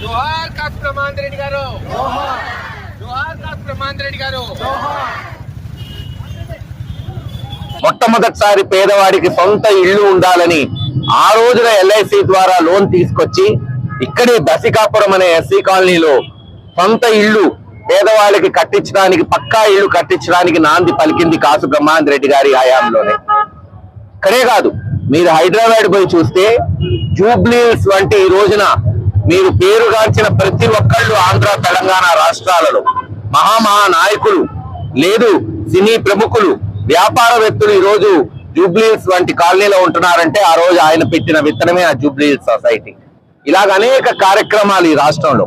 జోహార్ cos ప్రమాంత్ Reddy గారు. జోహార్. Cos ప్రమాంత్ Reddy గారు. మొట్టమొదటిసారి పేదవాడికి సొంత ఇల్లు ఉండాలని ఆ రోజున ఎల్ఐసి ద్వారా లోన్ తీసుకొచ్చి ఇక్కడే దశికాపురం అనే ఎస్సీ కాలనీలో సొంత ఇల్లు పేదవాళ్ళకి కట్టించడానికి పక్కా ఇల్లు కట్టించడానికి నాంది పలికింది కాసు బ్రహ్మానంద రెడ్డి గారి హయాంలోనే. ఇక్కడే కాదు మీరు హైదరాబాద్ పోయి చూస్తే జూబ్లీస్ వంటి ఈ రోజున మీరు పేరుగాంచిన ప్రతి ఒక్కళ్ళు ఆంధ్ర తెలంగాణ రాష్ట్రాలలో మహామహా నాయకులు లేదు సినీ ప్రముఖులు వ్యాపారవేత్తలు ఈ రోజు జూబ్లీస్ వంటి కాలనీలో ఉంటున్నారంటే ఆ రోజు ఆయన పెట్టిన విత్తనమే ఆ జూబ్లీస్ సొసైటీ. ఇలాగ అనేక కార్యక్రమాలు ఈ రాష్ట్రంలో.